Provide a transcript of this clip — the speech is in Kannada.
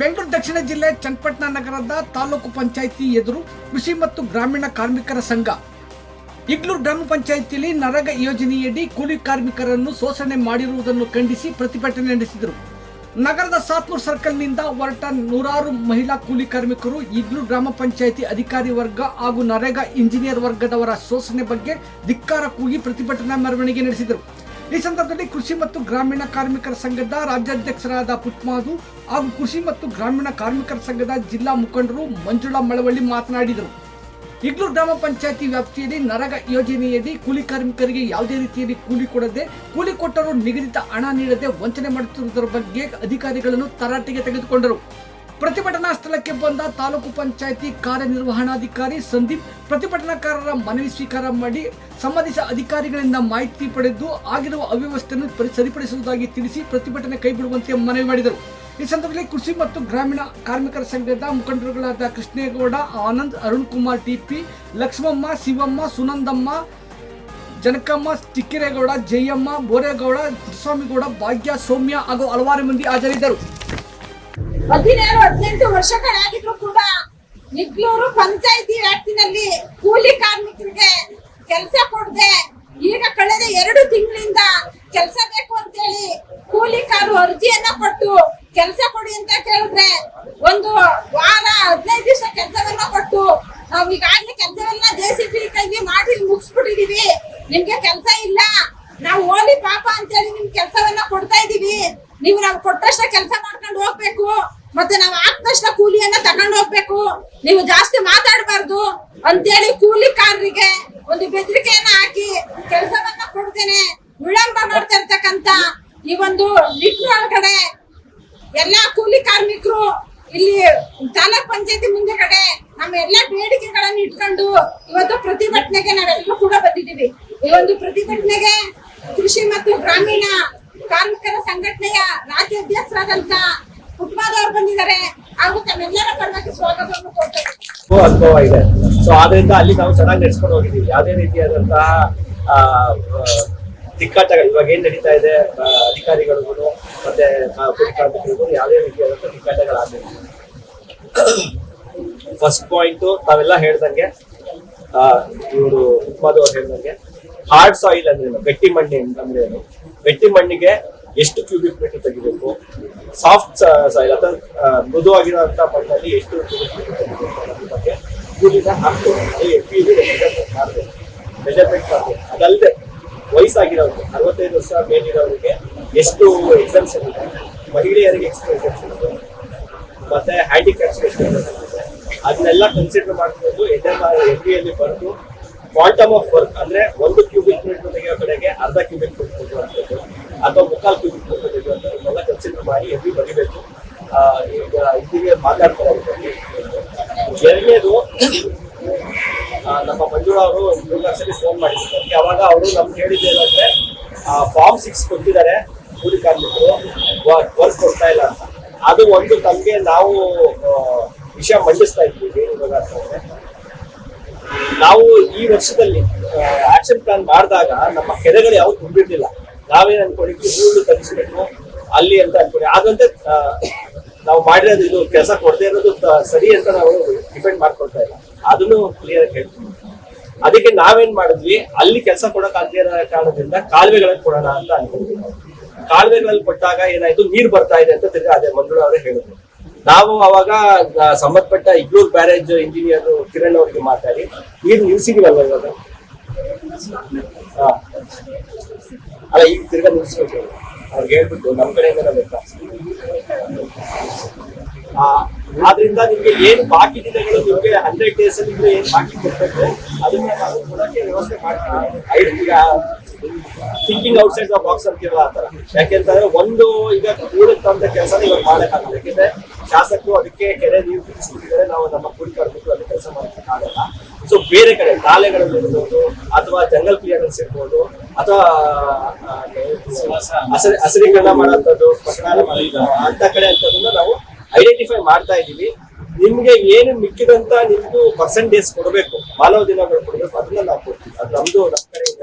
ಬೆಂಗಳೂರು ದಕ್ಷಿಣ ಜಿಲ್ಲೆ ಚನ್ನಪಟ್ಟಣ ನಗರದ ತಾಲೂಕು ಪಂಚಾಯಿತಿ ಎದುರು ಕೃಷಿ ಮತ್ತು ಗ್ರಾಮೀಣ ಕಾರ್ಮಿಕರ ಸಂಘ. ಇಗ್ಲೂರು ಗ್ರಾಮ ಪಂಚಾಯಿತಿಯಲ್ಲಿ ನರಗ ಯೋಜನೆಯಡಿ ಕೂಲಿ ಕಾರ್ಮಿಕರನ್ನು ಶೋಷಣೆ ಮಾಡಿರುವುದನ್ನು ಖಂಡಿಸಿ ಪ್ರತಿಭಟನೆ ನಡೆಸಿದರು. ನಗರದ ಸಾತ್ನೂರ್ ಸರ್ಕಲ್ನಿಂದ ಹೊರಟ ನೂರಾರು ಮಹಿಳಾ ಕೂಲಿ ಕಾರ್ಮಿಕರು ಇಗ್ಲೂರು ಗ್ರಾಮ ಪಂಚಾಯಿತಿ ಅಧಿಕಾರಿ ವರ್ಗ ಹಾಗೂ ನರೇಗಾ ಇಂಜಿನಿಯರ್ ವರ್ಗದವರ ಶೋಷಣೆ ಬಗ್ಗೆ ಧಿಕ್ಕಾರ ಕೂಗಿ ಪ್ರತಿಭಟನಾ ಮೆರವಣಿಗೆ ನಡೆಸಿದರು. ಈ ಸಂದರ್ಭದಲ್ಲಿ ಕೃಷಿ ಮತ್ತು ಗ್ರಾಮೀಣ ಕಾರ್ಮಿಕರ ಸಂಘದ ರಾಜ್ಯಾಧ್ಯಕ್ಷರಾದ ಪುಟ್ಮಾದು ಹಾಗೂ ಕೃಷಿ ಮತ್ತು ಗ್ರಾಮೀಣ ಕಾರ್ಮಿಕರ ಸಂಘದ ಜಿಲ್ಲಾ ಮುಖಂಡರು ಮಂಜುಳಾ ಮಳವಳ್ಳಿ ಮಾತನಾಡಿದರು. ಇಗ್ಲೂರು ಗ್ರಾಮ ಪಂಚಾಯತಿ ವ್ಯಾಪ್ತಿಯಲ್ಲಿ ನರಗ ಯೋಜನೆಯಡಿ ಕೂಲಿ ಕಾರ್ಮಿಕರಿಗೆ ಯಾವುದೇ ರೀತಿಯಲ್ಲಿ ಕೂಲಿ ಕೊಡದೆ ಕೂಲಿ ಕೊಟ್ಟರೂ ನಿಗದಿತ ಹಣ ನೀಡದೆ ವಂಚನೆ ಮಾಡುತ್ತಿರುವುದರ ಬಗ್ಗೆ ಅಧಿಕಾರಿಗಳನ್ನು ತರಾಟೆಗೆ ತೆಗೆದುಕೊಂಡರು. ಪ್ರತಿಭಟನಾ ಸ್ಥಳಕ್ಕೆ ಬಂದ ತಾಲೂಕು ಪಂಚಾಯಿತಿ ಕಾರ್ಯನಿರ್ವಹಣಾಧಿಕಾರಿ ಸಂದೀಪ್ ಪ್ರತಿಭಟನಾಕಾರರ ಮನವಿ ಸ್ವೀಕಾರ ಮಾಡಿ ಸಂಬಂಧಿಸಿದ ಅಧಿಕಾರಿಗಳಿಂದ ಮಾಹಿತಿ ಪಡೆದು ಆಗಿರುವ ಅವ್ಯವಸ್ಥೆಯನ್ನು ಸರಿಪಡಿಸುವುದಾಗಿ ತಿಳಿಸಿ ಪ್ರತಿಭಟನೆ ಕೈಬಿಡುವಂತೆ ಮನವಿ ಮಾಡಿದರು. ಈ ಸಂದರ್ಭದಲ್ಲಿ ಕೃಷಿ ಮತ್ತು ಗ್ರಾಮೀಣ ಕಾರ್ಮಿಕರ ಸಂಘದ ಮುಖಂಡರುಗಳಾದ ಕೃಷ್ಣೇಗೌಡ, ಆನಂದ್, ಅರುಣ್ ಕುಮಾರ್ ಟಿಪಿ, ಲಕ್ಷ್ಮಮ್ಮ, ಶಿವಮ್ಮ, ಸುನಂದಮ್ಮ, ಜನಕಮ್ಮ, ಚಿಕ್ಕಿರೇಗೌಡ, ಜಯಮ್ಮ, ಬೋರೇಗೌಡ ಸ್ವಾಮಿಗೌಡ ಭಾಗ್ಯ, ಸೌಮ್ಯ ಹಾಗೂ ಹಲವಾರು ಮಂದಿ ಹಾಜರಿದ್ದರು. ಹದಿನೇಳು, ಹದಿನೆಂಟು ವರ್ಷಗಳಾಗಿದ್ರು ಕೂಡ ನಿಗ್ಲೂರು ಪಂಚಾಯಿತಿ ವ್ಯಾಪ್ತಿನಲ್ಲಿ ಕೂಲಿ ಕಾರ್ಮಿಕರಿಗೆ ಕೆಲಸ ಕೊಡದೆ, ಈಗ ಕಳೆದ ಎರಡು ತಿಂಗಳಿಂದ ಕೆಲಸ ಬೇಕು ಅಂತೇಳಿ ಕೂಲಿಕಾರರು ಅರ್ಜಿಯನ್ನ ಕೊಟ್ಟು ಕೆಲಸ ಕೊಡಿ ಅಂತ ಕೇಳಿದ್ರೆ ಒಂದು ವಾರ, ಹದಿನೈದು ದಿವಸ ಕೆಲಸವನ್ನ ಕೊಟ್ಟು ನಾವು ಈಗಾಗಲೇ ಕೆಲಸವನ್ನ ಜೆ ಸಿ ಕೈಗೆ ಮಾಡಿ ಮುಗಿಸ್ಬಿಟ್ಟಿದೀವಿ. ನಿಮ್ಗೆ ಕೆಲಸ ಇಲ್ಲ. ನಾವು ಓಲಿ ಪಾಪ ಅಂತೇಳಿ ನಿಮ್ಗೆ ಕೆಲಸವನ್ನ ಕೊಡ್ತಾ ಇದೀವಿ. ನೀವು ನಾವು ಕೊಟ್ಟಷ್ಟ ಕೆಲಸ ಮತ್ತೆ ನಾವು ತಕ್ಷಣ ಕೂಲಿಯನ್ನ ತಗೊಂಡು ಹೋಗ್ಬೇಕು. ನೀವು ಜಾಸ್ತಿ ಮಾತಾಡಬಾರ್ದು ಅಂತೇಳಿ ಕೂಲಿಕಾರರಿಗೆ ಒಂದು ಬೆದರಿಕೆಯನ್ನ ಹಾಕಿ ಕೆಲಸವನ್ನ ಕೊಡ್ತೇನೆ. ವಿಳಂಬ ಮಾಡ್ತಾ ಇರ್ತಕ್ಕಂತ ಈ ಒಂದು ನಿಟ್ಟಿನೊಳಗಡೆ ಎಲ್ಲಾ ಕೂಲಿ ಕಾರ್ಮಿಕರು ಇಲ್ಲಿ ತಾಲೂಕ್ ಪಂಚಾಯತಿ ಮುಂದೆಗಡೆ ನಮ್ಮ ಎಲ್ಲಾ ಬೇಡಿಕೆಗಳನ್ನ ಇಟ್ಕೊಂಡು ಇವತ್ತು ಪ್ರತಿಭಟನೆಗೆ ನಾವೆಲ್ಲರೂ ಕೂಡ ಬಂದಿದ್ದೀವಿ. ಈ ಒಂದು ಪ್ರತಿಭಟನೆಗೆ ಕೃಷಿ ಮತ್ತು ಗ್ರಾಮೀಣ ಕಾರ್ಮಿಕರ ಸಂಘಟನೆಯ ರಾಜ್ಯ ರಾಜ್ಯಾಧ್ಯಕ್ಷರಾದಂತ ಪುಟ್ಮಾದವ್ರು ಬಂದಿದ್ದಾರೆ. ಹಾಗೂ ತಮ್ಮೆಲ್ಲರ ಪರವಾಗಿ ಸ್ವಾಗತವನ್ನು ಕೊಡ್ತೇವೆ ಅನುಭವ ಇದೆ. ಸೊ ಆದ್ರಿಂದ ಅಲ್ಲಿ ನಾವು ಚೆನ್ನಾಗಿ ನಡೆಸ್ಕೊಂಡು ಹೋಗಿದ್ದೀವಿ. ಯಾವುದೇ ರೀತಿಯಾದಂತಹ ತಿಕ್ಕಾಟಗಳು, ಇವಾಗ ಏನ್ ನಡೀತಾ ಇದೆ ಅಧಿಕಾರಿಗಳಿಗೂ, ಮತ್ತೆ ಕೂಲಿ ಕಾರ್ಮಿಕರಿಗೂ ಯಾವುದೇ ರೀತಿಯಾದಂತಹ ತಿಕ್ಕಾಟಗಳಾಗಬೇಕು ಫಸ್ಟ್ ಪಾಯಿಂಟ್ ತಾವೆಲ್ಲ ಹೇಳ್ದಂಗೆ ಇವರು ಉತ್ಪಾದವರು ಹೇಳ್ದಂಗೆ ಹಾರ್ಡ್ ಸಾಯಿಲ್ ಅಂದ್ರೆ? ಗಟ್ಟಿ ಮಣ್ಣಿ ಅಂದ್ರೆ ಗಟ್ಟಿ ಮಣ್ಣಿಗೆ ಎಷ್ಟು ಕ್ಯೂಬಿಕ್ ಮೀಟರ್ ತೆಗಿಬೇಕು? ಸಾಫ್ಟ್ ಸಾಯಿಲ್ ಅಥವಾ ಮೃದುವಾಗಿರುವಂತಹ ಪಟ್ಟಲ್ಲಿ ಎಷ್ಟು ಕ್ಯೂಬಿಕ್ ಮೀಟರ್ ತೆಗಿಬೇಕು ಅನ್ನೋದ್ರ ಬಗ್ಗೆ ಕೂಲಿನ ಹಾಕ್ಬೇಕು ಮೆಜರ್ಮೆಂಟ್ ಮಾಡಬೇಕು. ಅದಲ್ಲದೆ ವಯಸ್ಸಾಗಿರೋರು ಅರವತ್ತೈದು ವರ್ಷ ಮೇಲಿರೋರಿಗೆ ಎಷ್ಟು ಎಕ್ಸೆಪ್ಷನ್ ಇದೆ? ಮಹಿಳೆಯರಿಗೆ ಎಷ್ಟು ಎಕ್ಸಮ್ಷನ್ ಇದೆ? ಮತ್ತೆ ಹ್ಯಾಂಡಿಕ್ಯಾಪ್ಸ್ ಎಷ್ಟು ಅದನ್ನೆಲ್ಲ ಕನ್ಸಿಡರ್ ಮಾಡ್ಕೊಂಡು ಎನ್ ಎಂ ಆರ್ ಅಲ್ಲಿ ಬರೆದು ಕ್ವಾಂಟಮ್ ಆಫ್ ವರ್ಕ್ ಅಂದ್ರೆ ಒಂದು ಕ್ಯೂಬಿಕ್ ಮೀಟರ್ ತೆಗೆಯೋ ಕಡೆಗೆ ಅರ್ಧ ಕ್ಯೂಬಿಕ್ ಮೀಟರ್ ತೆಗೆಯುವಂಥದ್ದು. ಅಥವಾ ಮುಕ್ಕಾಲು ಕ್ಯೂಬಿಕ್ ಎಲ್ಲ ತೆಗೆಯುವಂಥದ್ದನ್ನೆಲ್ಲ ಕನ್ಸಿಡರ್ ಮಾಡಿ ಎಲ್ಲಿ ಬರಿಬೇಕು? ಈಗ ಇಲ್ಲಿಗೆ ಮಾತಾಡ್ತಾರೆ. ಎರಡನೇದು ನಮ್ಮ ಮಂಜುಳ ಅವರು ಸರಿ ಫೋನ್ ಮಾಡಿದ್ರು. ಅವಾಗ ಅವರು ನಮ್ಗೆ ಹೇಳಿದ್ದೆ ಏನಂದ್ರೆ ಫಾರ್ಮ್ ಸಿಕ್ಸ್ ಕೊಟ್ಟಿದ್ದಾರೆ. ಕೂಲಿ ಕಾರ್ಮಿಕರು. ವರ್ಕ್ ಕೊಡ್ತಾ ಇಲ್ಲ ಅಂತ. ಅದು ಒಂದು ತಮಗೆ ನಾವು ವಿಷಯ ಮಂಡಿಸ್ತಾ ಏನು ಇವಾಗ ನಾವು ಈ ವರ್ಷದಲ್ಲಿ ಆಕ್ಷನ್ ಪ್ಲಾನ್ ಮಾಡಿದಾಗ ನಮ್ಮ ಕೆರೆಗಳು ಯಾವ ತುಂಬಿರ್ಲಿಲ್ಲ. ನಾವೇನ್ ಅನ್ಕೊಂಡಿದ್ವಿ ಹೂಳು ತಗ್ಗಿಸ್ಬೇಕು ಅಲ್ಲಿ ಅಂತ ಅನ್ಕೊಂಡಿ. ಹಾಗಂತ ನಾವು ಮಾಡಿರೋದು ಇದು ಕೆಲಸ ಕೊಡದೆ ಇರೋದು ಸರಿ ಅಂತ ನಾವು ಡಿಪೆಂಡ್ ಮಾಡ್ಕೊಳ್ತಾ ಇಲ್ಲ. ಅದನ್ನು ಕ್ಲಿಯರ್ ಆಗಿ ಹೇಳ್ತೀನಿ. ಅದಕ್ಕೆ ನಾವೇನ್ ಮಾಡಿದ್ವಿ, ಅಲ್ಲಿ ಕೆಲಸ ಕೊಡಕ್ ಆಗದೇ ಇರೋ ಕಾರಣದಿಂದ ಕಾಲುವೆಗಳಲ್ಲಿ ಕೊಡೋಣ ಅಂತ ಅನ್ಕೊಂಡ್ವಿ ನಾವು. ಕಾಲುವೆಗಳಲ್ಲಿ ಕೊಟ್ಟಾಗ ಏನಾಯ್ತು, ನೀರ್ ಬರ್ತಾ ಇದೆ ಅಂತ ತಿರ್ಗಿ ಅದೇ ಮಂಜುಳ ಅವರೇ ಹೇಳಿದ್ರು. ನಾವು ಅವಾಗ ಸಂಬಂಧಪಟ್ಟ ಇಗ್ಲೂರ್ ಬ್ಯಾರೇಜ್ ಇಂಜಿನಿಯರ್ ಕಿರಣ್ ಅವರಿಗೆ ಮಾತಾಡಿ, ನೀರು ನಿಲ್ಸಿದೀವಲ್ವ ಇವಾಗ. ಅಲ್ಲ ಈಗ ತಿರ್ಗಾ ನಿಲ್ಸ್ಬೇಕು ಅವ್ರಿಗೆ ಹೇಳ್ಬಿಟ್ಟು ನಮ್ಮ ಕಡೆಯಿಂದ ಆ, ಆದ್ರಿಂದ ನಿಮ್ಗೆ ಏನು ಬಾಕಿ ದಿನಗಳು ನಿಮ್ಗೆ ಹಂಡ್ರೆಡ್ ಡೇಸ್ ಅಲ್ಲಿ ನಿಮ್ಗೆ ಏನ್ ಬಾಕಿ ಕೊಡ್ಬೇಕು ಅದನ್ನ ನಾವು ಕೊಡಕ್ಕೆ ವ್ಯವಸ್ಥೆ ಮಾಡ್ತೀವಿ thinking thinking outside the box ಅಂತೀವಲ್ಲ ಆ ತರ ಯಾಕೆಂತಂದ್ರೆ ಒಂದು ಈಗ ಕೂಡಕ್ಕಂತ ಕೆಲಸ ಇವಾಗ ಮಾಡಕ್ಕಾಗಲ್ಲ ಯಾಕೆಂದ್ರೆ ಶಾಸಕರು ಅದಕ್ಕೆ ಕೆರೆ ನೀರು ತುಂಬಿಸಿದ್ದಾರೆ ನಾವು ನಮ್ಮ ಕೂಡಿ ಕರ್ಬಿಟ್ಟು ಅದಕ್ಕೆ ಕೆಲಸ ಮಾಡಕ್ಕೆ ಆಗಲ್ಲ ಸೊ ಬೇರೆ ಕಡೆ ನಾಲೆಗಳಲ್ಲಿ ಇರ್ಬೋದು, ಅಥವಾ ಜಂಗಲ್ ಕ್ಲಿಯರೆನ್ಸ್ ಇರ್ಬೋದು, ಅಥವಾ ಹಸಿರೀಕರಣ ಮಾಡೋಂಥದ್ದು ಮಾಡಿದ ಅಂತ ಕಡೆ ಅಂತದನ್ನ ನಾವು ಐಡೆಂಟಿಫೈ ಮಾಡ್ತಾ ಇದ್ದೀವಿ. ನಿಮ್ಗೆ ಏನು ಮಿಕ್ಕಿದಂತ ನಿಮ್ದು ಪರ್ಸೆಂಟೇಜ್ ಕೊಡಬೇಕು, ಮಾನವ ದಿನಗಳು ಕೊಡಬೇಕು, ಅದನ್ನ ನಾವು ಕೊಡ್ತೀವಿ. ಅದು ನಮ್ದು ನಮ್ಮ ಕಡೆಯಿಂದ